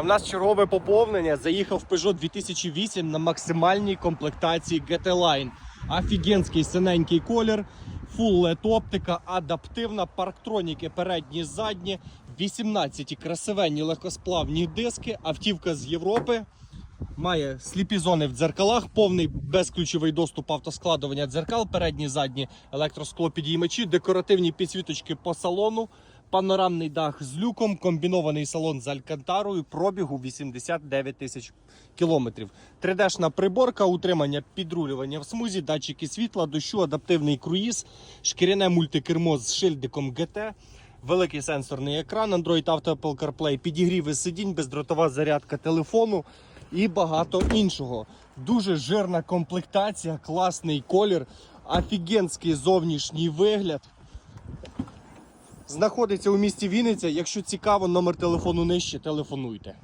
У нас чергове поповнення. Заїхав Peugeot 2008 на максимальній комплектації GT Line. Офігенський синенький колір, Full LED оптика, адаптивна, парктроніки передні, задні, 18 красивенні легкосплавні диски, автівка з Європи. Має сліпі зони в дзеркалах, повний безключовий доступ автоскладування дзеркал, передні, задні електросклопідіймачі, декоративні підсвіточки по салону, панорамний дах з люком, комбінований салон з алькантарою, пробігу 89 тисяч кілометрів. 3D-шна приборка, утримання підрулювання в смузі, датчики світла, дощу, адаптивний круїз, шкіряне мультикермо з шильдиком GT. Великий сенсорний екран, Android Auto Apple CarPlay, підігріви сидінь, бездротова зарядка телефону і багато іншого. Дуже жирна комплектація, класний колір, офігенський зовнішній вигляд. Знаходиться у місті Вінниця. Якщо цікаво, номер телефону нижче, телефонуйте.